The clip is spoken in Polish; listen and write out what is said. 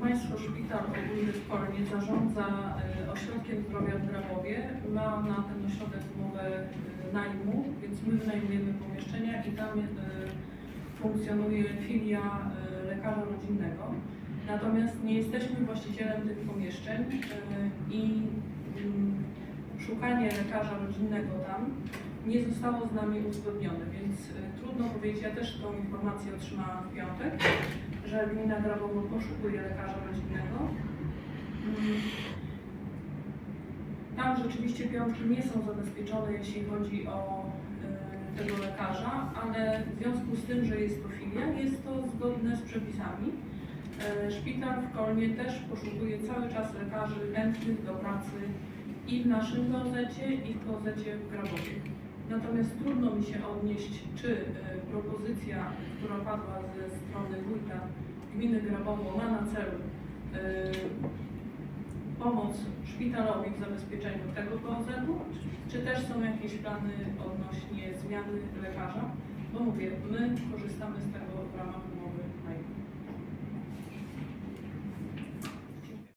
Państwo, Szpital Ogólny w Kolnie zarządza e, Ośrodkiem Zdrowia w Grabowie. Ma na ten ośrodek umowę e, najmu, więc my wynajmujemy pomieszczenia i tam e, funkcjonuje filia lekarza rodzinnego. Natomiast nie jesteśmy właścicielem tych pomieszczeń i szukanie lekarza rodzinnego tam nie zostało z nami uzgodnione, więc e, trudno powiedzieć, ja też tą informację otrzymałam w piątek, że gmina Grabowo poszukuje lekarza rodzinnego. Mm, Tam rzeczywiście piątki nie są zabezpieczone, jeśli chodzi o e, tego lekarza, ale w związku z tym, że jest to filia, jest to zgodne z przepisami. E, Szpital w Kolnie też poszukuje cały czas lekarzy chętnych do pracy i w naszym gazecie, i w gazecie w Grabowie. Natomiast trudno mi się odnieść, czy e, propozycja, która padła ze strony wójta gminy Grabowo ma na celu e, pomoc szpitalowi w zabezpieczeniu tego POZ-u, czy też są jakieś plany odnośnie zmiany lekarza? Bo mówię, my korzystamy z tego